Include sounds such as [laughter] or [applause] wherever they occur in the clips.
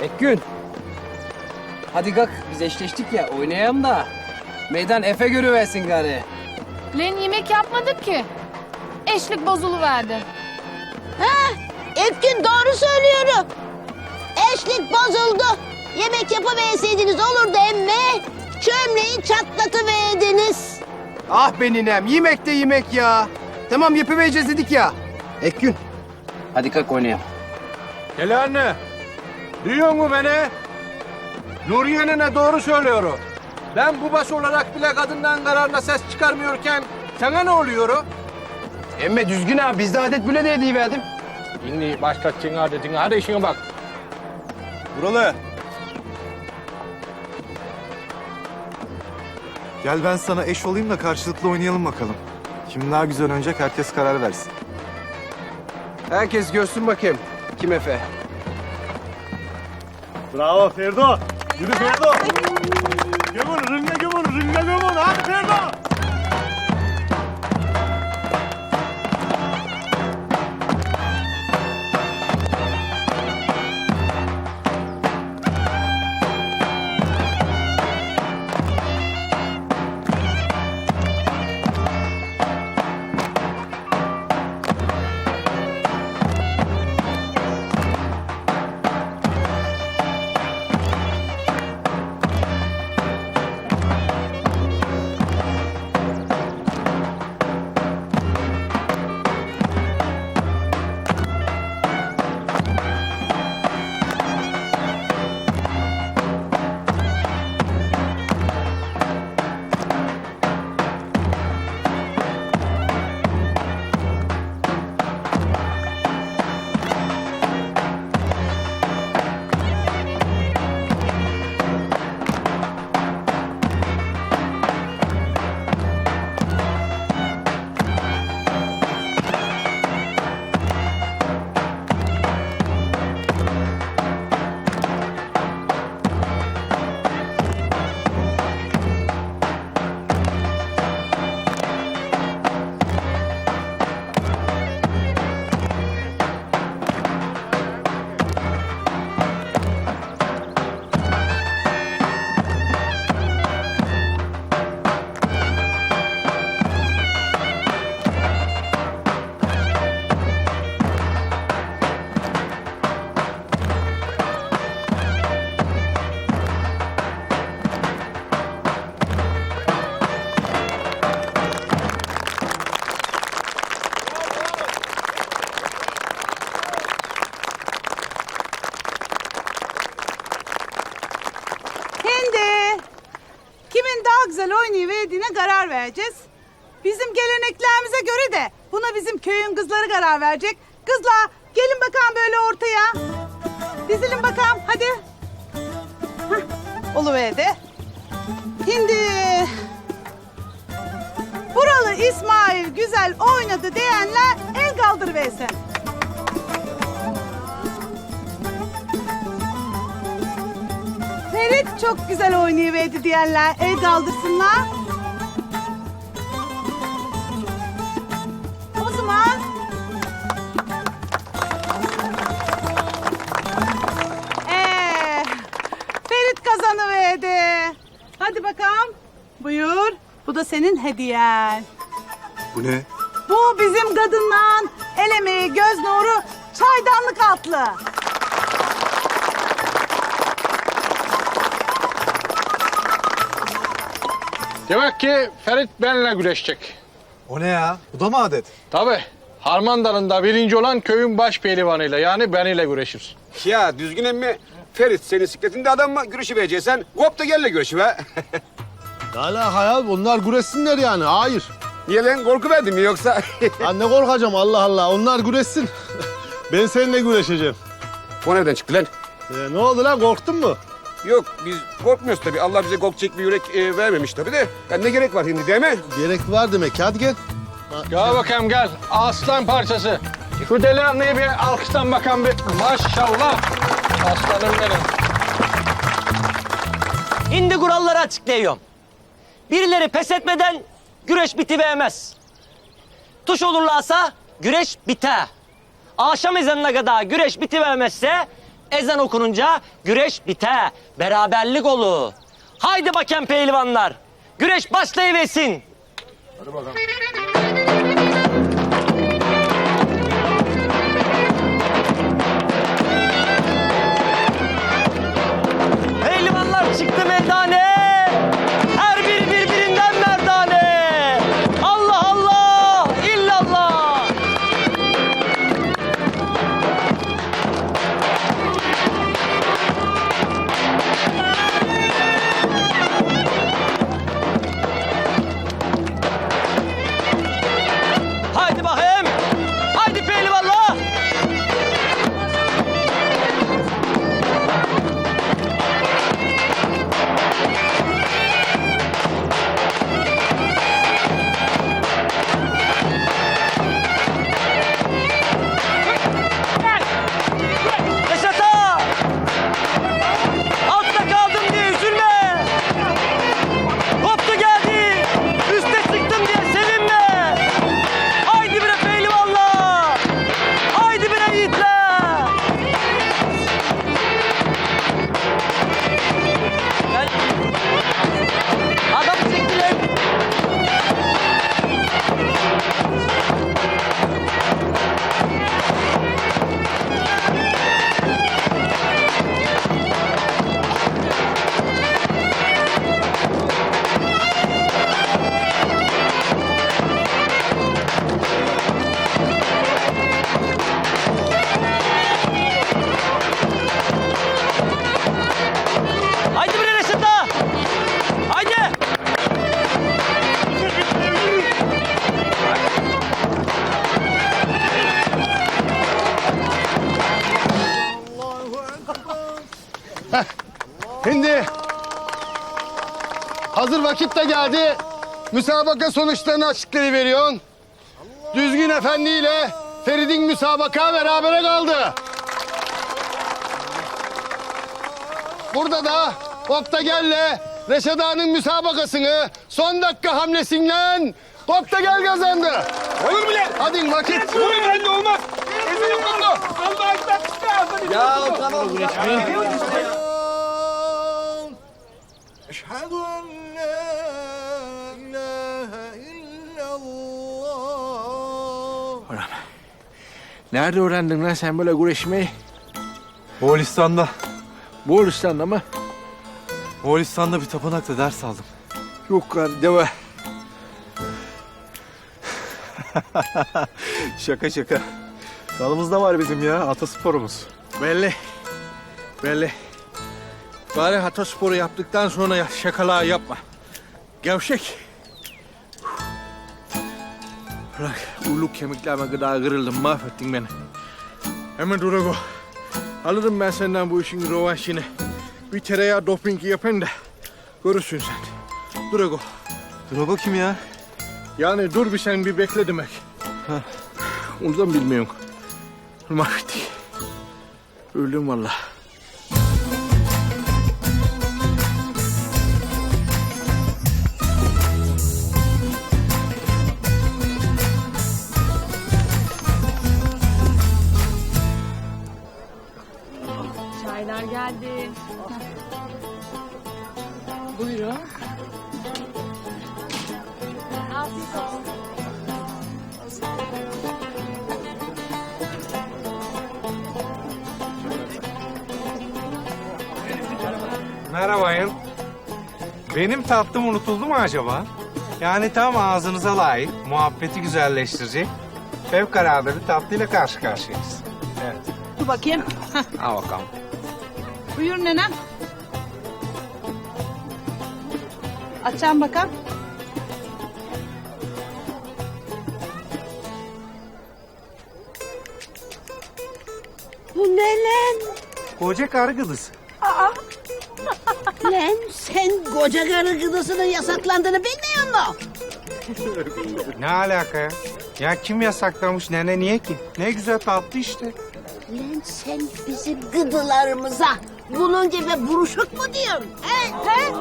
Ekgün. Hadi kalk biz eşleştik ya oynayalım da. Meydan Efe görüversin gari. Lan yemek yapmadık ki. Eşlik bozuluverdi. Etkin doğru söylüyorum. Eşlik bozuldu. Yemek yapıverseydiniz olurdu emme. Çömleği çatlatıverdiniz. Ah be ninem yemek de yemek ya. Tamam yapıvereceğiz dedik ya. Ekgün. Hadi kalk oynayalım. Gel anne. Duyuyor mu beni? Nuriye nene doğru söylüyor. Ben bu baş olarak bile kadından kararına ses çıkarmıyorken sana ne oluyor? Emme düzgün abi bizde adet bile de verdim. Şimdi başlatçın adetine hadi işine bak. Buralı. Gel ben sana eş olayım da karşılıklı oynayalım bakalım. Kim daha güzel oynayacak herkes karar versin. Herkes görsün bakayım. Kim Efe? Bravo Ferdo. Yürü Ferdo. Gömün, rınga gömün, rınga gömün. Hadi Ferdo. Güzel oynayıverdiğine karar vereceğiz. Bizim geleneklerimize göre de buna bizim köyün kızları karar verecek. Kızlar gelin bakalım böyle ortaya. Dizilin bakalım hadi. Hah, oluverdi. Şimdi buralı İsmail güzel oynadı diyenler el kaldırıversin. Çok güzel oynayıverdi diyenler el kaldırsınlar. O zaman ee, Ferit kazanıverdi. Hadi bakalım. Buyur. Bu da senin hediyen. Bu ne? Bu bizim kadından el emeği, göz nuru, çaydanlık atlı. Demek ki Ferit benimle güreşecek. O ne ya? Bu da mı adet? Tabii. Harman Dalı'nda birinci olan köyün baş pehlivanıyla yani beniyle güreşir. Ya düzgün emmi Ferit senin sikletinde adam mı güreşi vereceksen kop da gelle güreşi be. Hala [laughs] hayal onlar güreşsinler yani. Hayır. Niye lan korku verdin mi yoksa? [laughs] Ben ne korkacağım Allah Allah. Onlar güreşsin. [laughs] ben seninle güreşeceğim. o nereden çıktı lan? Ee, ne oldu lan korktun mu? Yok biz korkmuyoruz tabii. Allah bize korkacak bir yürek e, vermemiş tabii de. Ya ne gerek var şimdi değil mi? Gerek var demek. Hadi gel. Gel bakayım gel. Aslan parçası. Şu delikanlıyı bir alkıştan bakalım bir. Maşallah. Aslanım benim. Şimdi kuralları açıklıyorum. Birileri pes etmeden güreş bitivermez. Tuş olurlarsa güreş biter. Akşam ezanına kadar güreş bitivermezse Ezan okununca güreş bite. Beraberlik olu. Haydi bakayım pehlivanlar. Güreş başlayıversin. Pehlivanlar çıktı meydane. Şimdi hazır vakit de geldi. Müsabaka sonuçlarını açıklayıveriyorsun. Düzgün Efendi ile Ferid'in müsabaka berabere kaldı. Burada da Optagel'le Reşat Ağa'nın müsabakasını son dakika hamlesiyle Optagel kazandı. Olur mu lan? Hadi vakit. Bu bende olmaz. Ezan okundu. Allah ekber. Ya tamam. Eşhedü en la ilahe illallah. Nerede öğrendin lan sen böyle güreşmeyi? Moğolistan'da. Moğolistan'da mı? Moğolistan'da bir tapınakta ders aldım. Yok lan deve. [laughs] şaka şaka. Dalımızda var bizim ya atasporumuz. Belli. Belli. Bari hata sporu yaptıktan sonra şakalar yapma. Gevşek. Bırak, uyluk kemiklerime gıda kırıldım, mahvettin beni. Hemen Durago. Alırım ben senden bu işin rövanşını. Bir tereyağı dopingi yapın da görürsün sen. Durago. Drogo kim ya? Yani dur bir sen bir bekle demek. Ondan bilmiyorum. Mahvettik. Öldüm vallahi. Afiyet olsun. Merhabayın. Benim tatlım unutuldu mu acaba? Yani tam ağzınıza layık, muhabbeti güzelleştirecek, fevkalade bir tatlıyla karşı karşıyayız. Evet. Dur bakayım. Al bakalım. Buyur nenem. Açan bakalım. Bu ne lan? Koca karı kızı. [laughs] Lan sen koca karı gıdasının yasaklandığını bilmiyor musun? Ne alaka ya? Ya kim yasaklamış nene niye ki? Ne güzel tatlı işte. Lan sen bizim gıdılarımıza bunun gibi buruşuk mu diyorsun? He? He?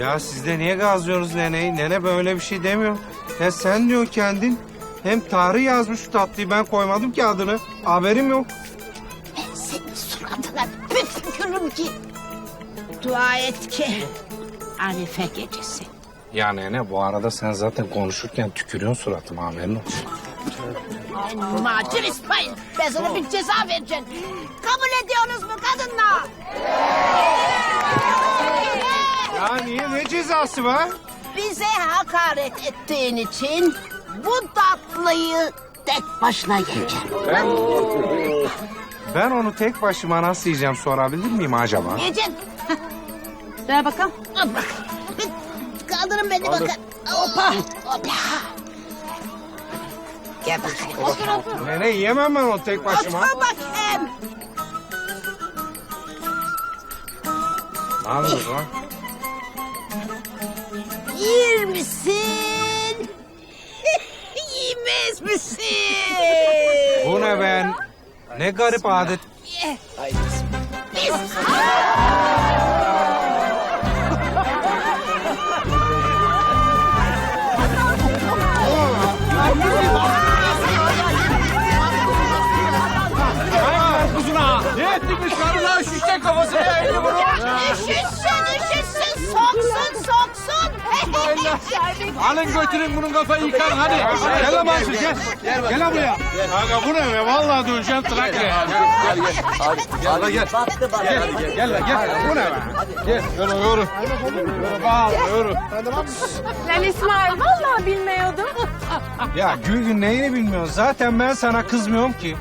Ya siz de niye gazlıyorsunuz neneyi? Nene böyle bir şey demiyor. Ya sen diyor kendin. Hem Tarık yazmış şu tatlıyı ben koymadım ki adını. Haberim yok. Ben seni bir tükürürüm ki. Dua et ki Arife gecesi. Ya nene bu arada sen zaten konuşurken tükürüyorsun suratıma haberin olsun. Ay macir İsmail. Ben sana bir ceza vereceğim. Kabul ediyorsunuz mu niye ne cezası var? Bize hakaret ettiğin için bu tatlıyı tek başına yiyeceksin. Ben, ben onu tek başıma nasıl yiyeceğim sorabilir miyim acaba? Yiyeceksin. [laughs] Ver bakalım. Al bak. Kaldırın beni bakın. Hoppa. Hoppa. Gel bakayım. Otur otur. Nene yiyemem ben onu tek başıma. Otur bakayım. Ne yapıyorsun lan? Yer misin? [laughs] Yemez misin? Bu ne ben? Ne garip adet. Biz... Alın götürün bunun kafayı yıkar hadi. Gel lan Mansur gel. Gel lan buraya. Aga bu ne be? Vallahi döneceğim Trakya. Gel gel. Hadi gel. Gel lan gel. Bu ne be? Gel. Yürü yürü. Yürü bağır yürü. Lan İsmail vallahi bilmiyordum. Ya Gülgün neyini bilmiyorsun? Zaten ben sana kızmıyorum ki.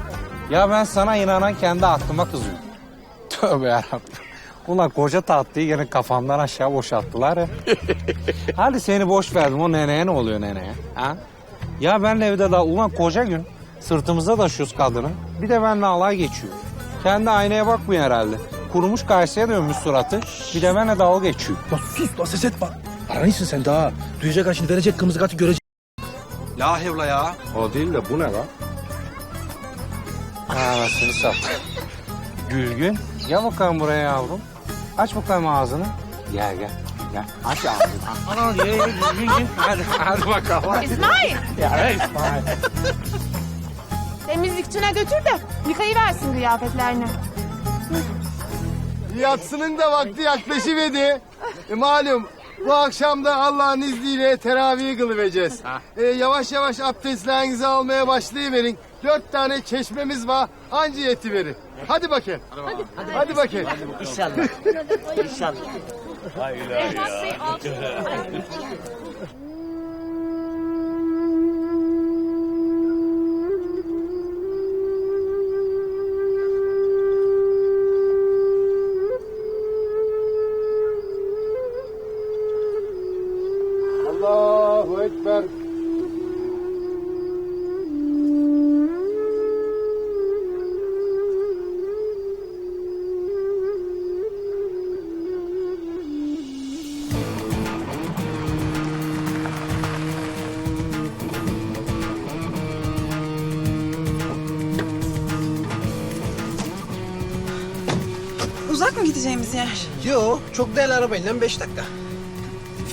Ya ben sana inanan kendi aklıma kızıyorum. Tövbe yarabbim. Ulan koca tatlıyı gene kafamdan aşağı boşalttılar ya. [laughs] Hadi seni boş verdim. O neneye ne oluyor neneye? Ha? Ya benle evde daha ulan koca gün sırtımızda taşıyoruz kadını. Bir de benimle alay geçiyor. Kendi aynaya bakmıyor herhalde. Kurumuş karşıya dönmüş suratı. Bir de benimle dalga geçiyor. Lan sus lan ses etme. Aranıysın sen daha. Duyacak şimdi verecek kırmızı kartı görecek. La hevla ya. O değil de bu ne lan? Ha anasını sat. Gülgün gel bakalım buraya yavrum. Aç bakalım ağzını. Gel gel. Gel aç ağzını. Ana ye ye Gülgün ye. Hadi, hadi bakalım. İsmail Ya İsmail. temizlikçine götür de yıkayıversin kıyafetlerini. Yatsının da vakti yaklaşıverdi. E, malum bu akşam da Allah'ın izniyle teravih kılıvereceğiz. E, yavaş yavaş abdestlerinizi almaya başlayıverin. Dört tane çeşmemiz var. Anca yetiverin. Hadi bakayım. Hadi, Hadi bakayım. Allahu [laughs] gideceğimiz yer? Yo çok değil arabayla beş dakika.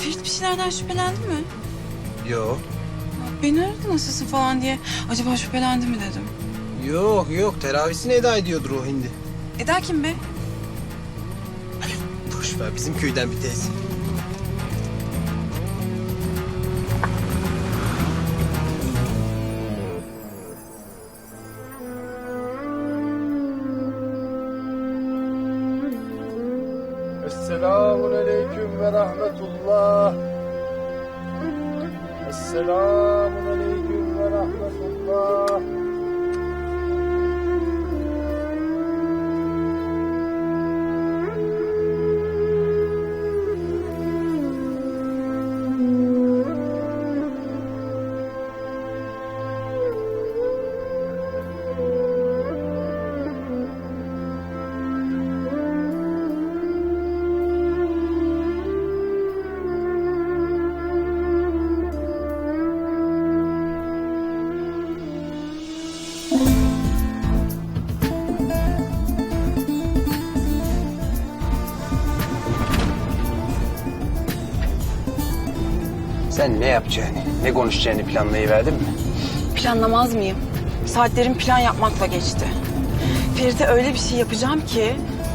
Ferit bir şeylerden şüphelendi mi? Yo. Beni aradı nasılsın falan diye. Acaba şüphelendi mi dedim. Yok yok teravisini eda ediyordur o hindi. Eda kim be? Boş ver bizim köyden bir teyze. Sen ne yapacağını, ne konuşacağını planlayıverdin mi? Planlamaz mıyım? Saatlerim plan yapmakla geçti. Ferit'e öyle bir şey yapacağım ki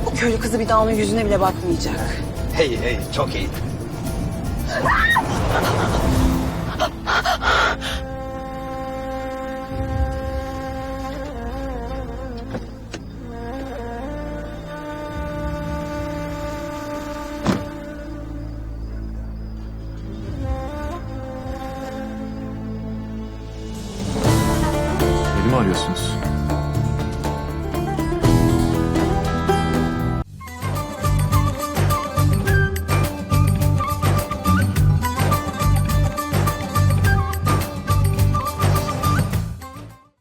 O köylü kızı bir daha onun yüzüne bile bakmayacak. Hey hey çok iyi.